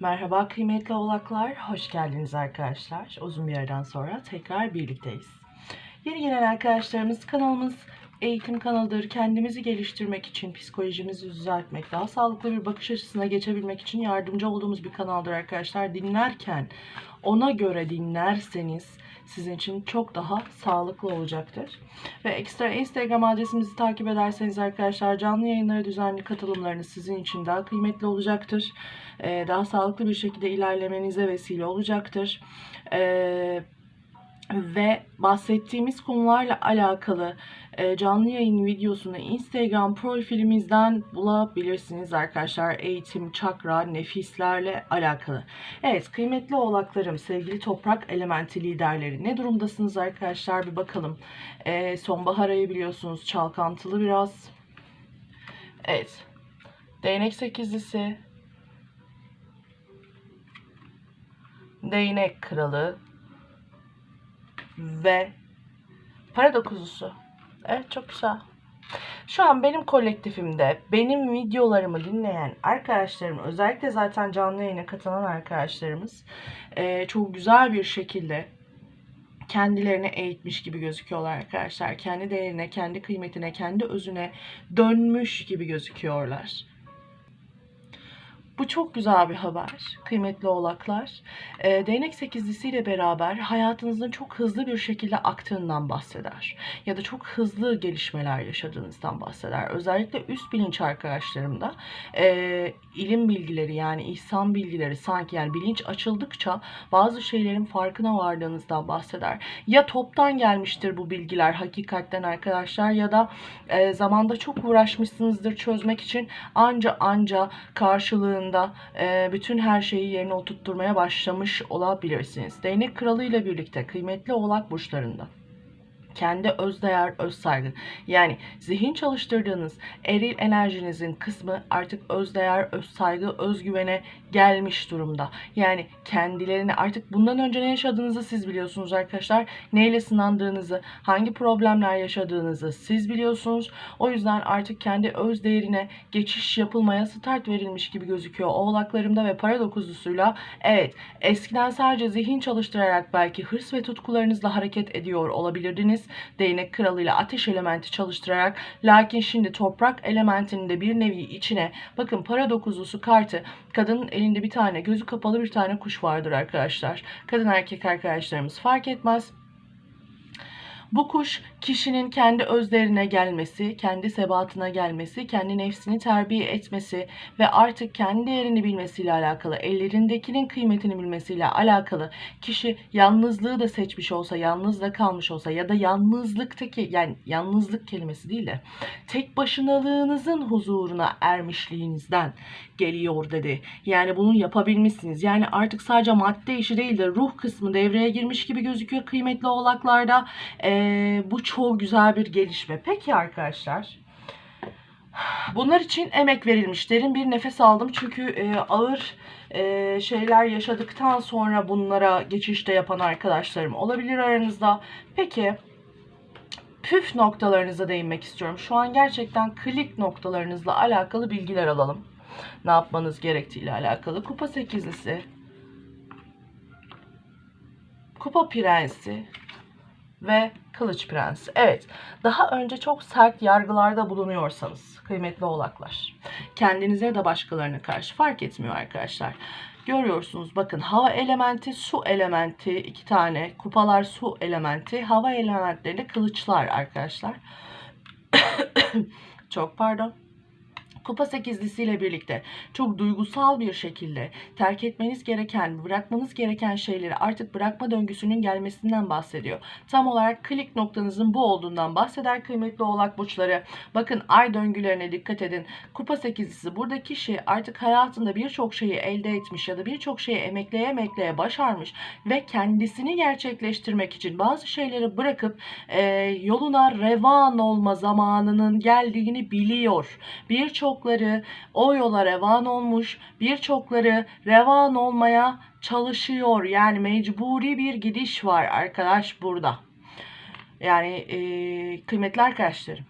Merhaba kıymetli oğlaklar, hoş geldiniz arkadaşlar. Uzun bir aradan sonra tekrar birlikteyiz. Yeni gelen arkadaşlarımız kanalımız eğitim kanalıdır. Kendimizi geliştirmek için, psikolojimizi düzeltmek, daha sağlıklı bir bakış açısına geçebilmek için yardımcı olduğumuz bir kanaldır arkadaşlar. Dinlerken ona göre dinlerseniz sizin için çok daha sağlıklı olacaktır. Ve ekstra Instagram adresimizi takip ederseniz arkadaşlar canlı yayınlara düzenli katılımlarınız sizin için daha kıymetli olacaktır. Ee, daha sağlıklı bir şekilde ilerlemenize vesile olacaktır. Ee, ve bahsettiğimiz konularla alakalı e, canlı yayın videosunu Instagram profilimizden bulabilirsiniz arkadaşlar. Eğitim, çakra, nefislerle alakalı. Evet kıymetli oğlaklarım, sevgili toprak elementi liderleri ne durumdasınız arkadaşlar bir bakalım. E, sonbahar ayı biliyorsunuz çalkantılı biraz. Evet. Değnek sekizlisi. Değnek kralı. Ve para dokuzusu. Evet çok güzel. Şu an benim kolektifimde benim videolarımı dinleyen arkadaşlarım özellikle zaten canlı yayına katılan arkadaşlarımız e, çok güzel bir şekilde kendilerini eğitmiş gibi gözüküyorlar arkadaşlar. Kendi değerine, kendi kıymetine, kendi özüne dönmüş gibi gözüküyorlar. Bu çok güzel bir haber kıymetli oğlaklar. E, değnek sekizlisiyle beraber hayatınızın çok hızlı bir şekilde aktığından bahseder. Ya da çok hızlı gelişmeler yaşadığınızdan bahseder. Özellikle üst bilinç arkadaşlarımda e, ilim bilgileri yani ihsan bilgileri sanki yani bilinç açıldıkça bazı şeylerin farkına vardığınızdan bahseder. Ya toptan gelmiştir bu bilgiler hakikatten arkadaşlar ya da e, zamanda çok uğraşmışsınızdır çözmek için anca anca karşılığında e, bütün her şeyi yerine oturtturmaya başlamış olabilirsiniz. Değnek kralı ile birlikte kıymetli oğlak burçlarında kendi öz değer, öz saygı. Yani zihin çalıştırdığınız eril enerjinizin kısmı artık öz değer, öz saygı, özgüvene gelmiş durumda. Yani kendilerini artık bundan önce ne yaşadığınızı siz biliyorsunuz arkadaşlar. Neyle sınandığınızı, hangi problemler yaşadığınızı siz biliyorsunuz. O yüzden artık kendi öz değerine geçiş yapılmaya start verilmiş gibi gözüküyor. Oğlaklarımda ve para dokuzusuyla evet eskiden sadece zihin çalıştırarak belki hırs ve tutkularınızla hareket ediyor olabilirdiniz değnek kralıyla ateş elementi çalıştırarak lakin şimdi toprak elementinin de bir nevi içine bakın para dokuzusu kartı kadının elinde bir tane gözü kapalı bir tane kuş vardır arkadaşlar. Kadın erkek arkadaşlarımız fark etmez. Bu kuş kişinin kendi özlerine gelmesi, kendi sebatına gelmesi, kendi nefsini terbiye etmesi ve artık kendi değerini bilmesiyle alakalı, ellerindekinin kıymetini bilmesiyle alakalı kişi yalnızlığı da seçmiş olsa, yalnız da kalmış olsa ya da yalnızlıktaki yani yalnızlık kelimesi değil de tek başınalığınızın huzuruna ermişliğinizden geliyor dedi. Yani bunu yapabilmişsiniz. Yani artık sadece madde işi değil de ruh kısmı devreye girmiş gibi gözüküyor kıymetli oğlaklarda. Ee, bu çok güzel bir gelişme. Peki arkadaşlar. Bunlar için emek verilmiş. Derin bir nefes aldım. Çünkü e, ağır e, şeyler yaşadıktan sonra bunlara geçişte yapan arkadaşlarım olabilir aranızda. Peki püf noktalarınıza değinmek istiyorum. Şu an gerçekten klik noktalarınızla alakalı bilgiler alalım. Ne yapmanız gerektiğiyle alakalı. Kupa sekizlisi. Kupa prensi ve Kılıç Prensi. Evet, daha önce çok sert yargılarda bulunuyorsanız kıymetli oğlaklar, kendinize ya da başkalarına karşı fark etmiyor arkadaşlar. Görüyorsunuz bakın hava elementi, su elementi iki tane kupalar su elementi, hava elementleri kılıçlar arkadaşlar. çok pardon. Kupa sekizlisiyle birlikte çok duygusal bir şekilde terk etmeniz gereken, bırakmanız gereken şeyleri artık bırakma döngüsünün gelmesinden bahsediyor. Tam olarak klik noktanızın bu olduğundan bahseder kıymetli oğlak burçları. Bakın ay döngülerine dikkat edin. Kupa sekizlisi burada kişi artık hayatında birçok şeyi elde etmiş ya da birçok şeyi emekleye emekleye başarmış ve kendisini gerçekleştirmek için bazı şeyleri bırakıp e, yoluna revan olma zamanının geldiğini biliyor. Birçok birçokları o yola revan olmuş, birçokları revan olmaya çalışıyor. Yani mecburi bir gidiş var arkadaş burada. Yani e, kıymetli arkadaşlarım.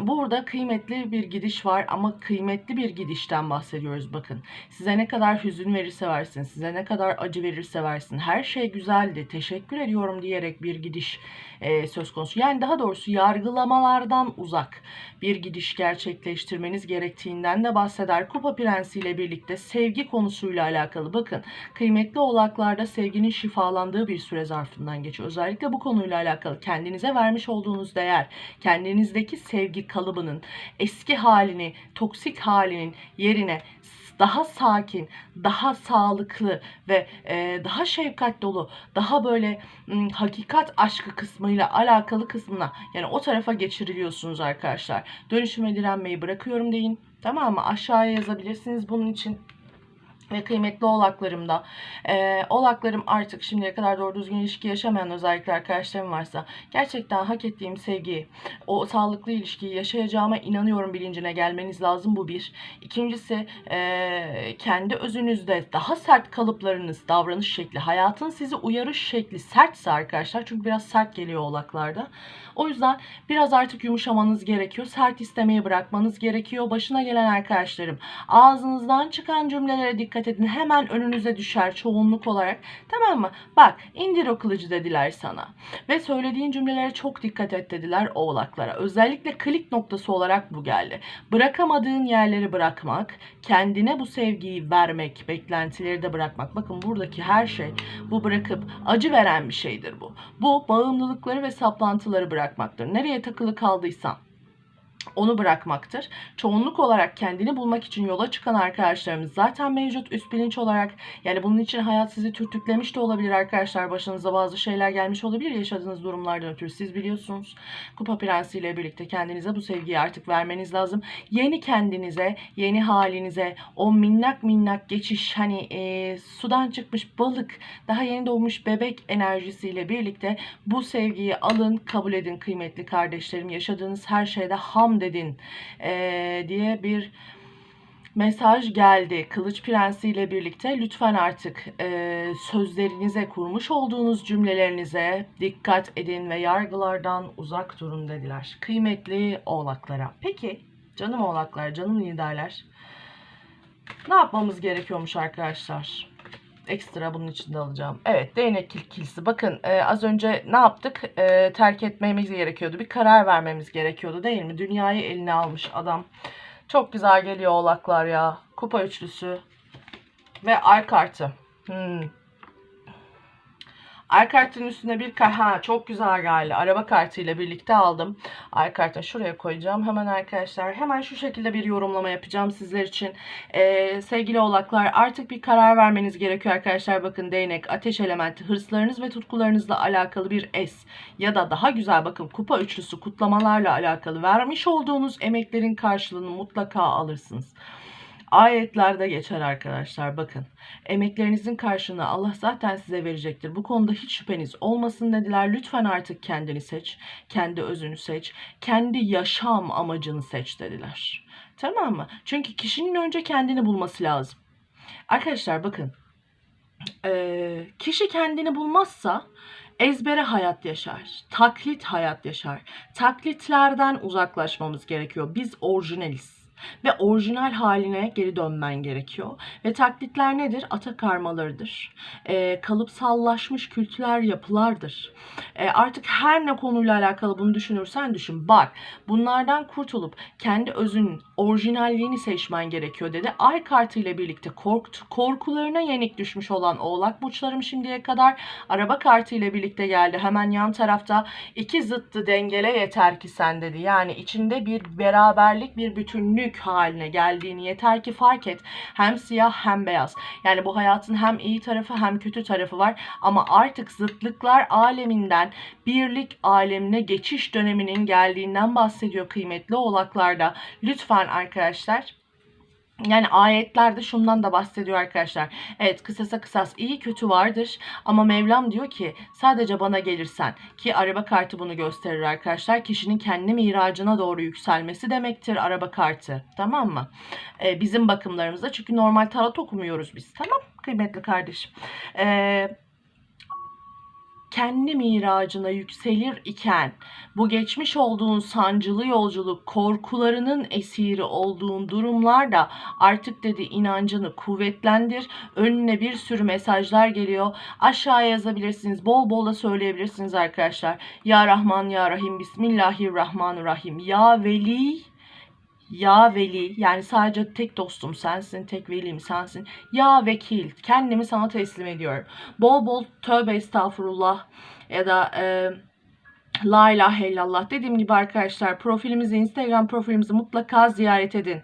Burada kıymetli bir gidiş var ama kıymetli bir gidişten bahsediyoruz bakın. Size ne kadar hüzün verirse versin, size ne kadar acı verirse versin. Her şey güzeldi, teşekkür ediyorum diyerek bir gidiş e, söz konusu. Yani daha doğrusu yargılamalardan uzak bir gidiş gerçekleştirmeniz gerektiğinden de bahseder. Kupa Prensi ile birlikte sevgi konusuyla alakalı. Bakın kıymetli oğlaklarda sevginin şifalandığı bir süre zarfından geçiyor. Özellikle bu konuyla alakalı kendinize vermiş olduğunuz değer, kendinizdeki sevgi kalıbının eski halini, toksik halinin yerine daha sakin, daha sağlıklı ve e, daha şefkat dolu, daha böyle m, hakikat aşkı kısmıyla alakalı kısmına yani o tarafa geçiriliyorsunuz arkadaşlar. Dönüşüme direnmeyi bırakıyorum deyin. Tamam mı? Aşağıya yazabilirsiniz bunun için ve kıymetli oğlaklarım da. Ee, oğlaklarım artık şimdiye kadar doğru düzgün ilişki yaşamayan özellikle arkadaşlarım varsa gerçekten hak ettiğim sevgiyi, o sağlıklı ilişkiyi yaşayacağıma inanıyorum bilincine gelmeniz lazım bu bir. İkincisi ee, kendi özünüzde daha sert kalıplarınız, davranış şekli, hayatın sizi uyarış şekli sertse arkadaşlar çünkü biraz sert geliyor oğlaklarda. O yüzden biraz artık yumuşamanız gerekiyor. Sert istemeyi bırakmanız gerekiyor. Başına gelen arkadaşlarım ağzınızdan çıkan cümlelere dikkat edin. Hemen önünüze düşer çoğunluk olarak. Tamam mı? Bak indir o kılıcı dediler sana. Ve söylediğin cümlelere çok dikkat et dediler oğlaklara. Özellikle klik noktası olarak bu geldi. Bırakamadığın yerleri bırakmak, kendine bu sevgiyi vermek, beklentileri de bırakmak. Bakın buradaki her şey bu bırakıp acı veren bir şeydir bu. Bu bağımlılıkları ve saplantıları bırakmaktır. Nereye takılı kaldıysan onu bırakmaktır. Çoğunluk olarak kendini bulmak için yola çıkan arkadaşlarımız zaten mevcut üst bilinç olarak yani bunun için hayat sizi türtüklemiş de olabilir arkadaşlar. Başınıza bazı şeyler gelmiş olabilir yaşadığınız durumlardan ötürü siz biliyorsunuz. Kupa Prensi ile birlikte kendinize bu sevgiyi artık vermeniz lazım. Yeni kendinize, yeni halinize o minnak minnak geçiş hani e, sudan çıkmış balık, daha yeni doğmuş bebek enerjisiyle birlikte bu sevgiyi alın, kabul edin kıymetli kardeşlerim. Yaşadığınız her şeyde ham dedin ee, diye bir mesaj geldi. Kılıç Prensi ile birlikte lütfen artık e, sözlerinize, kurmuş olduğunuz cümlelerinize dikkat edin ve yargılardan uzak durun dediler. Kıymetli oğlaklara. Peki canım oğlaklar, canım liderler ne yapmamız gerekiyormuş arkadaşlar? Ekstra bunun içinde alacağım. Evet değnek kilisi. Bakın e, az önce ne yaptık? E, terk etmemiz gerekiyordu. Bir karar vermemiz gerekiyordu değil mi? Dünyayı eline almış adam. Çok güzel geliyor oğlaklar ya. Kupa üçlüsü. Ve ay kartı. Hmm. Ay kartının üstüne bir kart. Ha çok güzel geldi. Araba kartıyla birlikte aldım. Ay kartını şuraya koyacağım. Hemen arkadaşlar hemen şu şekilde bir yorumlama yapacağım sizler için. Ee, sevgili oğlaklar artık bir karar vermeniz gerekiyor arkadaşlar. Bakın değnek, ateş elementi, hırslarınız ve tutkularınızla alakalı bir es. Ya da daha güzel bakın kupa üçlüsü kutlamalarla alakalı vermiş olduğunuz emeklerin karşılığını mutlaka alırsınız. Ayetlerde geçer arkadaşlar bakın. Emeklerinizin karşılığını Allah zaten size verecektir. Bu konuda hiç şüpheniz olmasın dediler. Lütfen artık kendini seç. Kendi özünü seç. Kendi yaşam amacını seç dediler. Tamam mı? Çünkü kişinin önce kendini bulması lazım. Arkadaşlar bakın. Ee, kişi kendini bulmazsa ezbere hayat yaşar. Taklit hayat yaşar. Taklitlerden uzaklaşmamız gerekiyor. Biz orijinaliz ve orijinal haline geri dönmen gerekiyor. Ve taklitler nedir? Ata karmalarıdır. E, kalıpsallaşmış kültürler yapılardır. E, artık her ne konuyla alakalı bunu düşünürsen düşün. Bak bunlardan kurtulup kendi özünün orijinalliğini seçmen gerekiyor dedi. Ay kartı ile birlikte korktu, korkularına yenik düşmüş olan oğlak burçlarım şimdiye kadar araba kartı ile birlikte geldi. Hemen yan tarafta iki zıttı dengele yeter ki sen dedi. Yani içinde bir beraberlik, bir bütünlük haline geldiğini yeter ki fark et. Hem siyah hem beyaz. Yani bu hayatın hem iyi tarafı hem kötü tarafı var. Ama artık zıtlıklar aleminden birlik alemine geçiş döneminin geldiğinden bahsediyor kıymetli oğlaklarda. Lütfen arkadaşlar yani ayetlerde şundan da bahsediyor arkadaşlar. Evet kısasa kısas iyi kötü vardır ama Mevlam diyor ki sadece bana gelirsen ki araba kartı bunu gösterir arkadaşlar. Kişinin kendi miracına doğru yükselmesi demektir araba kartı. Tamam mı? Ee, bizim bakımlarımızda çünkü normal tarot okumuyoruz biz. Tamam kıymetli kardeşim. Eee kendi miracına yükselir iken bu geçmiş olduğun sancılı yolculuk korkularının esiri olduğun durumlarda artık dedi inancını kuvvetlendir. Önüne bir sürü mesajlar geliyor. Aşağıya yazabilirsiniz. Bol bol da söyleyebilirsiniz arkadaşlar. Ya Rahman Ya Rahim Bismillahirrahmanirrahim. Ya Veli ya veli yani sadece tek dostum sensin, tek velim sensin. Ya vekil kendimi sana teslim ediyorum. Bol bol tövbe estağfurullah ya da e, La ilahe illallah. Dediğim gibi arkadaşlar profilimizi, Instagram profilimizi mutlaka ziyaret edin.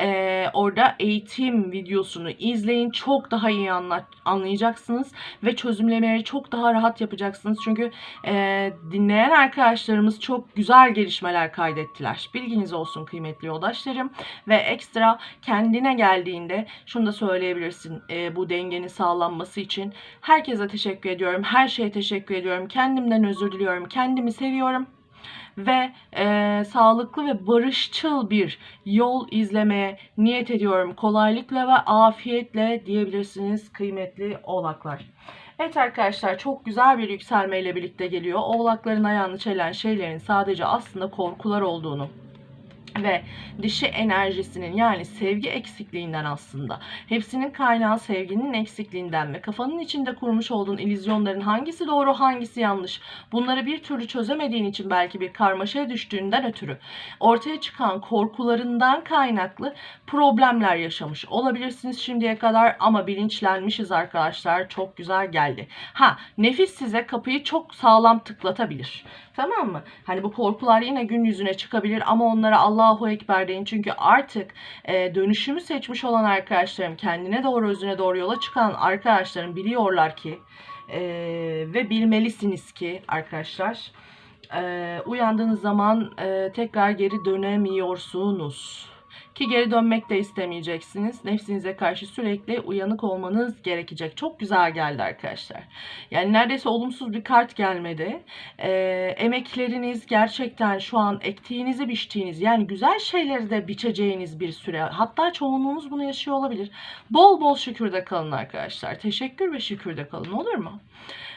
Ee, orada eğitim videosunu izleyin. Çok daha iyi anla- anlayacaksınız ve çözümlemeleri çok daha rahat yapacaksınız. Çünkü e, dinleyen arkadaşlarımız çok güzel gelişmeler kaydettiler. Bilginiz olsun kıymetli yoldaşlarım. Ve ekstra kendine geldiğinde şunu da söyleyebilirsin e, bu dengenin sağlanması için. Herkese teşekkür ediyorum. Her şeye teşekkür ediyorum. Kendimden özür diliyorum. Kendimi seviyorum ve e, sağlıklı ve barışçıl bir yol izlemeye niyet ediyorum. Kolaylıkla ve afiyetle diyebilirsiniz kıymetli oğlaklar. Evet arkadaşlar çok güzel bir yükselmeyle birlikte geliyor. Oğlakların ayağını çelen şeylerin sadece aslında korkular olduğunu ve dişi enerjisinin yani sevgi eksikliğinden aslında. Hepsinin kaynağı sevginin eksikliğinden ve kafanın içinde kurmuş olduğun illüzyonların hangisi doğru hangisi yanlış bunları bir türlü çözemediğin için belki bir karmaşaya düştüğünden ötürü ortaya çıkan korkularından kaynaklı problemler yaşamış olabilirsiniz şimdiye kadar ama bilinçlenmişiz arkadaşlar çok güzel geldi. Ha nefis size kapıyı çok sağlam tıklatabilir. Tamam mı? Hani bu korkular yine gün yüzüne çıkabilir ama onlara Allahu Ekber deyin. Çünkü artık e, dönüşümü seçmiş olan arkadaşlarım, kendine doğru özüne doğru yola çıkan arkadaşlarım biliyorlar ki e, ve bilmelisiniz ki arkadaşlar e, uyandığınız zaman e, tekrar geri dönemiyorsunuz. Ki geri dönmek de istemeyeceksiniz. Nefsinize karşı sürekli uyanık olmanız gerekecek. Çok güzel geldi arkadaşlar. Yani neredeyse olumsuz bir kart gelmedi. Ee, emekleriniz gerçekten şu an ektiğinizi biçtiğiniz yani güzel şeyleri de biçeceğiniz bir süre. Hatta çoğunluğunuz bunu yaşıyor olabilir. Bol bol şükürde kalın arkadaşlar. Teşekkür ve şükürde kalın olur mu?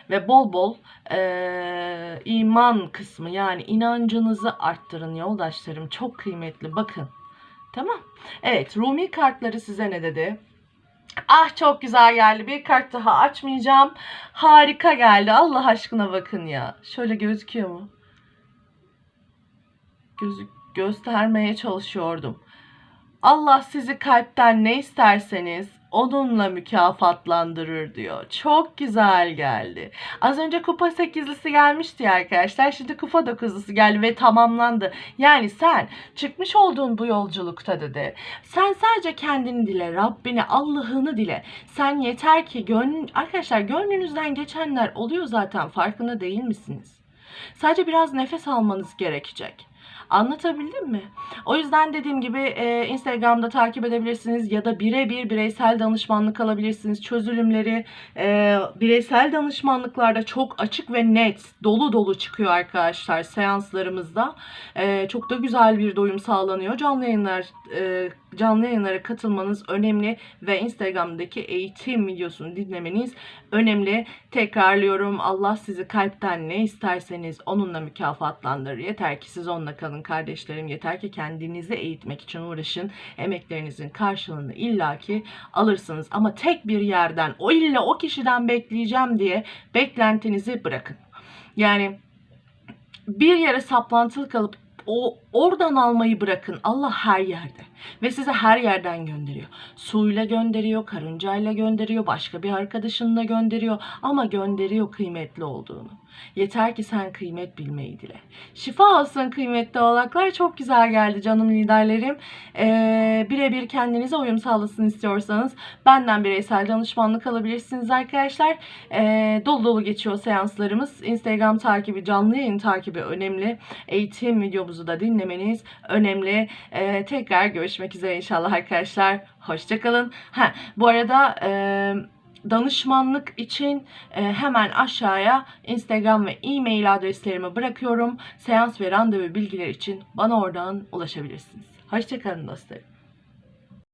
Ve bol bol ee, iman kısmı yani inancınızı arttırın yoldaşlarım. Çok kıymetli bakın. Tamam. Evet Rumi kartları size ne dedi? Ah çok güzel geldi. Bir kart daha açmayacağım. Harika geldi. Allah aşkına bakın ya. Şöyle gözüküyor mu? Gözü göstermeye çalışıyordum. Allah sizi kalpten ne isterseniz onunla mükafatlandırır diyor. Çok güzel geldi. Az önce kupa sekizlisi gelmişti ya arkadaşlar. Şimdi kupa dokuzlusu geldi ve tamamlandı. Yani sen çıkmış olduğun bu yolculukta dedi. Sen sadece kendini dile, Rabbini, Allah'ını dile. Sen yeter ki gönlün, arkadaşlar gönlünüzden geçenler oluyor zaten farkında değil misiniz? Sadece biraz nefes almanız gerekecek. Anlatabildim mi? O yüzden dediğim gibi e, Instagram'da takip edebilirsiniz ya da birebir bireysel danışmanlık alabilirsiniz. Çözülümleri e, bireysel danışmanlıklarda çok açık ve net, dolu dolu çıkıyor arkadaşlar seanslarımızda. E, çok da güzel bir doyum sağlanıyor. Canlı yayınlar e, canlı yayınlara katılmanız önemli ve Instagram'daki eğitim videosunu dinlemeniz önemli. Tekrarlıyorum Allah sizi kalpten ne isterseniz onunla mükafatlandırır. Yeter ki siz onunla kalın kardeşlerim. Yeter ki kendinizi eğitmek için uğraşın. Emeklerinizin karşılığını illaki alırsınız. Ama tek bir yerden o illa o kişiden bekleyeceğim diye beklentinizi bırakın. Yani bir yere saplantılı kalıp o oradan almayı bırakın. Allah her yerde ve size her yerden gönderiyor. Suyla gönderiyor, karıncayla gönderiyor, başka bir arkadaşınla gönderiyor ama gönderiyor kıymetli olduğunu. Yeter ki sen kıymet bilmeyi dile. Şifa olsun kıymetli oğlaklar. Çok güzel geldi canım liderlerim. Ee, birebir kendinize uyum sağlasın istiyorsanız benden bireysel danışmanlık alabilirsiniz arkadaşlar. Ee, dolu dolu geçiyor seanslarımız. Instagram takibi, canlı yayın takibi önemli. Eğitim videomuzu da dinlemeniz önemli. Ee, tekrar görüşmek üzere inşallah arkadaşlar. Hoşçakalın. Ha, bu arada... E, danışmanlık için e, hemen aşağıya Instagram ve e-mail adreslerimi bırakıyorum. Seans ve randevu bilgileri için bana oradan ulaşabilirsiniz. Hoşçakalın dostlarım.